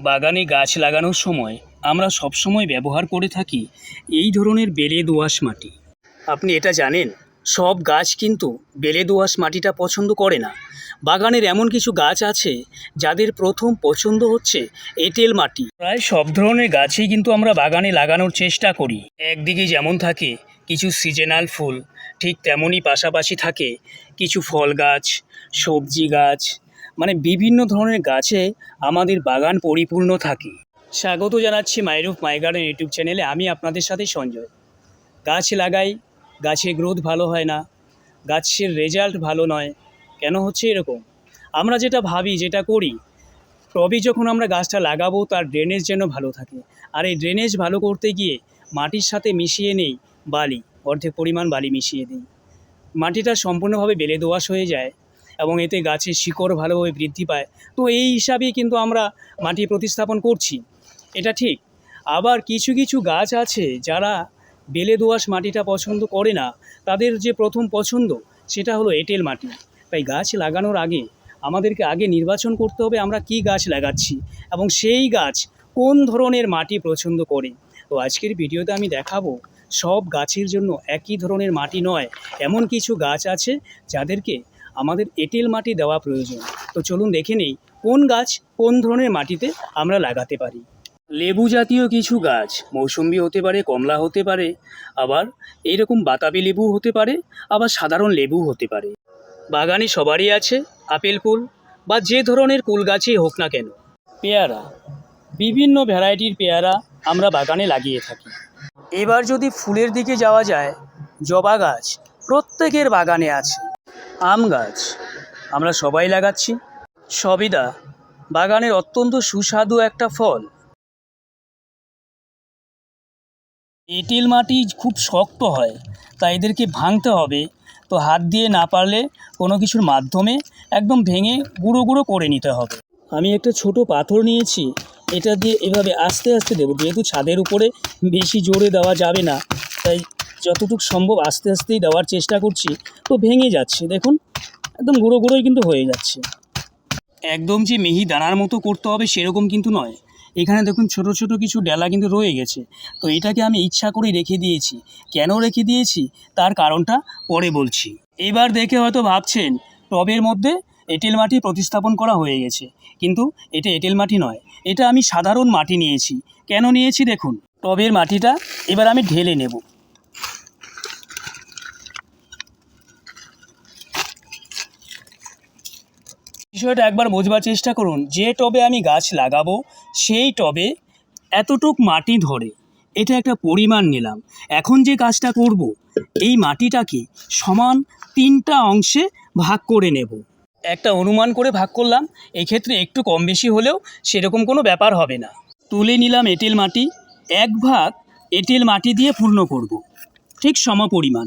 বাগানে গাছ লাগানোর সময় আমরা সবসময় ব্যবহার করে থাকি এই ধরনের বেলে দোআঁশ মাটি। আপনি এটা জানেন? সব গাছ কিন্তু বেলে দোআঁশ মাটিটা পছন্দ করে না। বাগানের এমন কিছু গাছ আছে যাদের প্রথম পছন্দ হচ্ছে এঁটেল মাটি। প্রায় সব ধরনের গাছই কিন্তু আমরা বাগানে লাগানোর চেষ্টা করি। একদিকে যেমন থাকে কিছু সিজনাল ফুল, ঠিক তেমনই পাশাপাশি থাকে কিছু ফল গাছ, সবজি গাছ মানে বিভিন্ন ধরনের গাছে আমাদের বাগান পরিপূর্ণ থাকে। স্বাগত জানাচ্ছি মাইরুফ মাই গার্ডেন ইউটিউব চ্যানেলে। আমি আপনাদের সাথে সঞ্জয়। গাছ লাগাই গাছের গ্রোথ ভালো হয় না, গাছের রেজাল্ট ভালো নয়, কেন হচ্ছে এরকম? আমরা যেটা ভাবি, যেটা করি টবে যখন আমরা গাছটা লাগাবো, তার ড্রেনেজ যেন ভালো থাকে। আর এই ড্রেনেজ ভালো করতে গিয়ে মাটির সাথে মিশিয়ে নেই বালি, অর্ধেক পরিমাণ বালি মিশিয়ে দিই। মাটিটা সম্পূর্ণভাবে বেলে দোয়াশ হয়ে যায়। এবং এতে গাছের শিকড় ভালোভাবে বৃদ্ধি পায়। তো এই হিসাবেই কিন্তু আমরা মাটি প্রতিস্থাপন করছি। এটা ঠিক। আবার কিছু কিছু গাছ আছে যারা বেলে দোআঁশ মাটিটা পছন্দ করে না। তাদের যে প্রথম পছন্দ সেটা হলো এঁটেল মাটি। তাই গাছ লাগানোর আগে আমাদেরকে আগে নির্বাচন করতে হবে আমরা কি গাছ লাগাচ্ছি এবং সেই গাছ কোন ধরনের মাটি পছন্দ করে। তো আজকের ভিডিওতে আমি দেখাবো সব গাছের জন্য একই ধরনের মাটি নয়, এমন কিছু গাছ আছে যাদেরকে আমাদের এঁটেল মাটি দেওয়া প্রয়োজন। তো চলুন দেখে নেই, কোন গাছ কোন ধরনের মাটিতে আমরা লাগাতে পারি? লেবু জাতীয় কিছু গাছ, মৌসুম্বি হতে পারে, কমলা হতে পারে, আবার এইরকম বাতাবি লেবু হতে পারে, আবার সাধারণ লেবু হতে পারে। বাগানে সবারই আছে, আপেল কুল বা যে ধরনের কুল গাছই হোক না কেন। পেয়ারা, বিভিন্ন ভ্যারাইটির পেয়ারা আমরা বাগানে লাগিয়ে থাকি। এবার যদি ফুলের দিকে যাওয়া যায়, জবা গাছ প্রত্যেকের বাগানে আছে। আম গাছ। আমরা সবাই লাগাচ্ছি। সবিদা বাগানের অত্যন্ত সুস্বাদু একটা ফল। এঁটেল মাটি খুব শক্ত হয়, তাই এদেরকে ভাঙতে হবে। তো হাত দিয়ে না পারলে কোনো কিছুর মাধ্যমে একদম ভেঙে গুঁড়ো গুঁড়ো করে নিতে হবে। আমি একটা ছোট পাথর নিয়েছি। এটা দিয়ে এভাবে আস্তে আস্তে দেবো। যেহেতু ছাদের উপরে বেশি জোরে দেওয়া যাবে না, তাই যতটুকু সম্ভব আস্তে আস্তেই দেওয়ার চেষ্টা করছি, তো ভেঙে যাচ্ছে, দেখুন, একদম গুঁড়ো গুঁড়োই কিন্তু হয়ে যাচ্ছে। একদম যে মিহি দানার মতো করতে হবে সেরকম কিন্তু নয়। এখানে দেখুন, ছোট ছোট কিছু ডেলা কিন্তু রয়ে গেছে। তো এটাকে আমি ইচ্ছা করেই রেখে দিয়েছি। কেন রেখে দিয়েছি? তার কারণটা পরে বলছি। এবার দেখে হয়তো ভাবছেন, টবের মধ্যে এঁটেল মাটি প্রতিস্থাপন করা হয়ে গেছে। কিন্তু এটা এঁটেল মাটি নয়, এটা আমি সাধারণ মাটি নিয়েছি। কেন নিয়েছি? দেখুন, টবের মাটিটা এবার আমি ঢেলে নেব। বিষয়টা একবার বোঝবার চেষ্টা করুন, যে টবে আমি গাছ লাগাবো, সেই টবে এতটুক মাটি ধরে। এটা একটা পরিমাণ নিলাম। এখন যে কাজটা করব, এই মাটিটাকে সমান তিনটা অংশে ভাগ করে নেব। একটা অনুমান করে ভাগ করলাম, এক্ষেত্রে একটু কম বেশি হলেও সেরকম কোনো ব্যাপার হবে না। তুলে নিলাম এঁটেল মাটি, এক ভাগ এঁটেল মাটি দিয়ে পূর্ণ করব। ঠিক সম পরিমাণ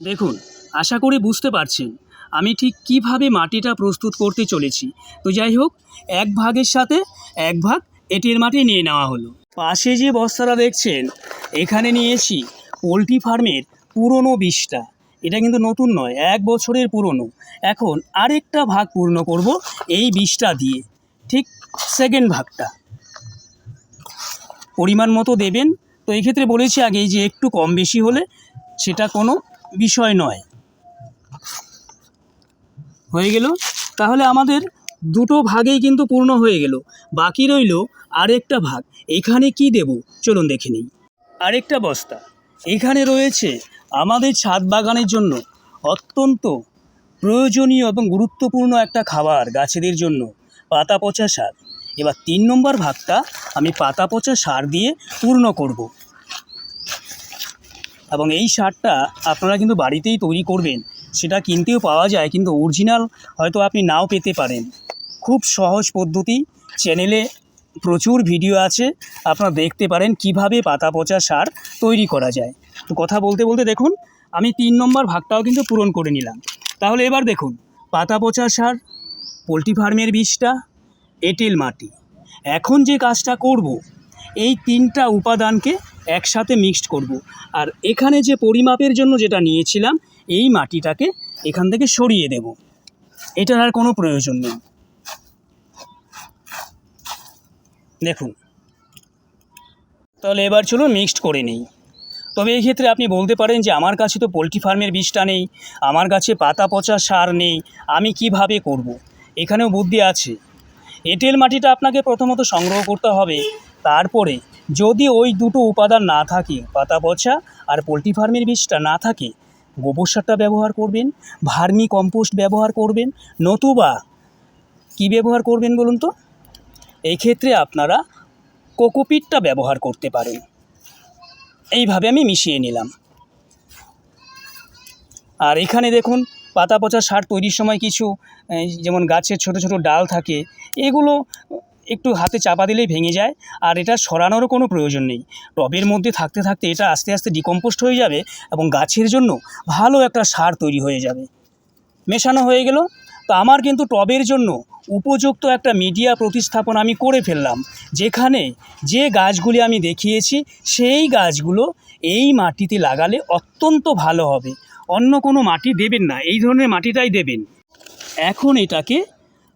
দেখুন, আশা করি বুঝতে পারছেন। আমি ঠিক কীভাবে মাটিটা প্রস্তুত করতে চলেছি? তো যাই হোক, এক ভাগের সাথে এক ভাগ এঁটেল মাটি নিয়ে নেওয়া হলো। পাশে যে বস্তাটা দেখছেন, এখানে নিয়েছি পোলট্রি ফার্মের পুরনো বিষটা। এটা কিন্তু নতুন নয়, এক বছরের পুরনো। এখন আরেকটা ভাগ পূর্ণ করব এই বিষটা দিয়ে। ঠিক সেকেন্ড ভাগটা। পরিমাণ মতো দেবেন। তো এই ক্ষেত্রে বলেছি আগেই যে একটু কম বেশি হলে সেটা কোনো বিষয় নয়। হয়ে গেল। তাহলে আমাদের দুটো ভাগেই কিন্তু পূর্ণ হয়ে গেল। বাকি রইল আরেকটা ভাগ। এখানে কি দেব? চলুন দেখে নিই। আরেকটা বস্তা। এখানে রয়েছে আমাদের ছাদ বাগানের জন্য অত্যন্ত প্রয়োজনীয় এবং গুরুত্বপূর্ণ একটা খাবার গাছেদের জন্য, পাতা পচা সার। এবার তিন নম্বর ভাগটা আমি পাতা পচা সার দিয়ে পূর্ণ করব। এবং এই সারটা আপনারা কিন্তু বাড়িতেই তৈরি করবেন। সেটা কিনতেও পাওয়া যায়, কিন্তু অরিজিনাল হয়তো আপনি নাও পেতে পারেন। খুব সহজ পদ্ধতি চ্যানেলে প্রচুর ভিডিও আছে, আপনারা দেখতে পারেন কীভাবে পাতা পচা সার তৈরি করা যায়। তো কথা বলতে বলতে দেখুন, আমি তিন নম্বর ভাগটাও কিন্তু পূরণ করে নিলাম। তাহলে এবার দেখুন, পাতা পচা সার, পোলট্রি ফার্মের বীজটা, এঁটেল মাটি। এখন যে কাজটা করব, এই তিনটা উপাদানকে একসাথে মিক্সড করব। আর এখানে যে পরিমাপের জন্য যেটা নিয়েছিলাম এই মাটিটাকে এখান থেকে সরিয়ে দেব। এটার আর কোনো প্রয়োজন নেই। দেখুন। তাহলে এবার চলুন মিক্সড করে নেই। তবে এই ক্ষেত্রে আপনি বলতে পারেন যে আমার কাছে তো পোলট্রি ফার্মের বীজটা নেই, আমার কাছে পাতা পচা সার নেই, আমি কীভাবে করব। এখানেও বুদ্ধি আছে। এঁটেল মাটিটা আপনাকে প্রথমত সংগ্রহ করতে হবে। তারপরে যদি ওই দুটো উপাদান না থাকে, পাতা পচা আর পোলট্রি ফার্মের বীজটা না থাকে গোবর সারটা ব্যবহার করবেন, ভার্মি কম্পোস্ট ব্যবহার করবেন, নতুবা কি ব্যবহার করবেন বলুন তো? এই ক্ষেত্রে আপনারা কোকোপিটটা ব্যবহার করতে পারেন। এইভাবে আমি মিশিয়ে নিলাম। আর এখানে দেখুন, পাতা পচা সার তৈরির সময় কিছু যেমন গাছের ছোট ছোট ডাল থাকে, এগুলো একটু হাতে চাপা দিলেই ভেঙে যায়, আর এটা সরানোরও কোনো প্রয়োজন নেই। টবের মধ্যে থাকতে থাকতে এটা আস্তে আস্তে ডিকম্পোস্ট হয়ে যাবে এবং গাছের জন্য ভালো একটা সার তৈরি হয়ে যাবে। মেশানো হয়ে গেল। তো আমার কিন্তু টবের জন্য উপযুক্ত একটা মিডিয়া প্রতিস্থাপন আমি করে ফেললাম, যেখানে যে গাছগুলি আমি দেখিয়েছি, সেই গাছগুলো এই মাটিতে লাগালে অত্যন্ত ভালো হবে। অন্য কোনো মাটি দেবেন না, এই ধরনের মাটিটাই দেবেন। এখন এটাকে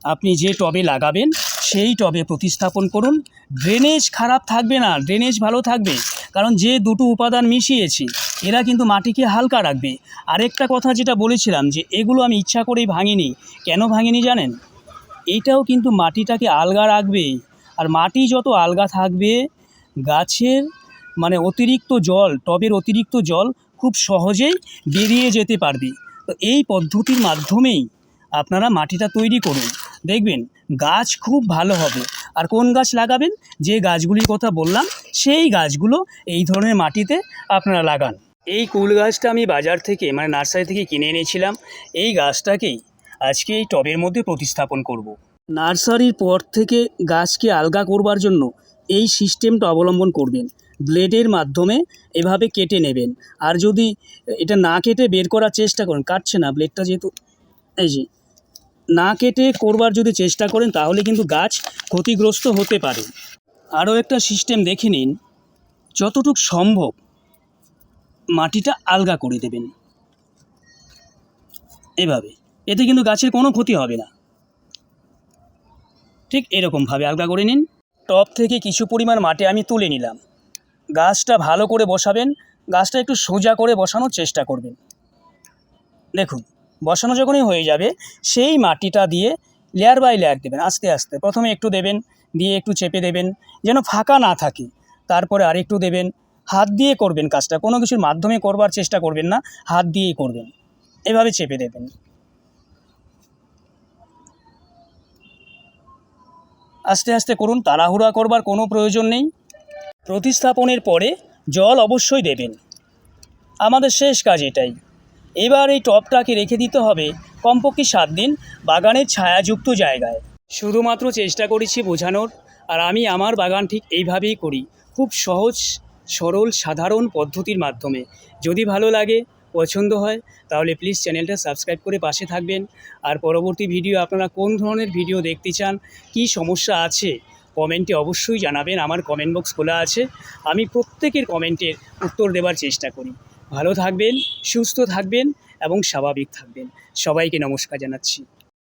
আপনি যে টবে লাগাবেন সেই টবে প্রতিস্থাপন করুন। ড্রেনেজ খারাপ থাকবে না, ড্রেনেজ ভালো থাকবে। কারণ যে দুটো উপাদান মিশিয়েছি, এরা কিন্তু মাটিকে হালকা রাখবে। আরেকটা কথা যেটা বলেছিলাম যে, এগুলো আমি ইচ্ছা করেই ভাঙিনি। কেন ভাঙিনি জানেন? এটাও কিন্তু মাটিটাকে আলগা রাখবে। আর মাটি যত আলগা থাকবে, গাছের মানে অতিরিক্ত জল, টবের অতিরিক্ত জল খুব সহজেই বেরিয়ে যেতে পারবে। তো এই পদ্ধতির মাধ্যমেই আপনারা মাটিটা তৈরি করুন। দেখবেন গাছ খুব ভালো হবে। আর কোন গাছ লাগাবেন? যে গাছগুলির কথা বললাম, সেই গাছগুলো এই ধরনের মাটিতে আপনারা লাগান। এই কুল গাছটা আমি বাজার থেকে মানে নার্সারি থেকে কিনে এনেছিলাম। এই গাছটাকেই আজকে এই টবের মধ্যে প্রতিস্থাপন করব। নার্সারির পর থেকে গাছকে আলগা করবার জন্য এই সিস্টেমটা অবলম্বন করবেন। ব্লেডের মাধ্যমে এভাবে কেটে নেবেন। আর যদি এটা না কেটে বের করার চেষ্টা করেন, কাটছে না, ব্লেডটা যেহেতু, এই যে না কেটে করবার যদি চেষ্টা করেন, তাহলে কিন্তু গাছ ক্ষতিগ্রস্ত হতে পারে। আরও একটা সিস্টেম দেখে নিন। যতটুক সম্ভব মাটিটা আলগা করে দেবেন। এভাবে। এতে কিন্তু গাছের কোনো ক্ষতি হবে না। ঠিক এরকমভাবে আলগা করে নিন। টপ থেকে কিছু পরিমাণ মাটি আমি তুলে নিলাম। গাছটা ভালো করে বসাবেন। গাছটা একটু সোজা করে বসানোর চেষ্টা করবেন। দেখুন বসানো যখনই হয়ে যাবে, সেই মাটিটা দিয়ে লেয়ার বাই লেয়ার দেবেন, আস্তে আস্তে। প্রথমে একটু দেবেন, দিয়ে একটু চেপে দেবেন, যেন ফাঁকা না থাকে। তারপরে আরেকটু দেবেন, হাত দিয়ে করবেন কাজটা। কোনো কিছুর মাধ্যমে করবার চেষ্টা করবেন না, হাত দিয়েই করবেন। এভাবে চেপে দেবেন। আস্তে আস্তে করুন, তাড়াহুড়া করবার কোনো প্রয়োজন নেই। প্রতিস্থাপনের পরে জল অবশ্যই দেবেন। আমাদের শেষ কাজ এটাই। এবার এই টবটাকে রেখে দিতে হবে কমপক্ষে সাত দিন বাগানের ছায়াযুক্ত জায়গায়। শুধুমাত্র চেষ্টা করেছি বোঝানোর, আর আমি আমার বাগান ঠিক এইভাবেই করি। খুব সহজ, সরল, সাধারণ পদ্ধতির মাধ্যমে। যদি ভালো লাগে, পছন্দ হয়, তাহলে প্লিজ চ্যানেলটা সাবস্ক্রাইব করে পাশে থাকবেন। আর পরবর্তী ভিডিও, আপনারা কোন ধরনের ভিডিও দেখতে চান, কী সমস্যা আছে, কমেন্টে অবশ্যই জানাবেন। আমার কমেন্ট বক্স খোলা আছে। আমি প্রত্যেকের কমেন্টের উত্তর দেওয়ার চেষ্টা করি। ভালো থাকবেন সুস্থ থাকবেন এবং স্বাভাবিক থাকবেন। সবাইকে নমস্কার জানাচ্ছি।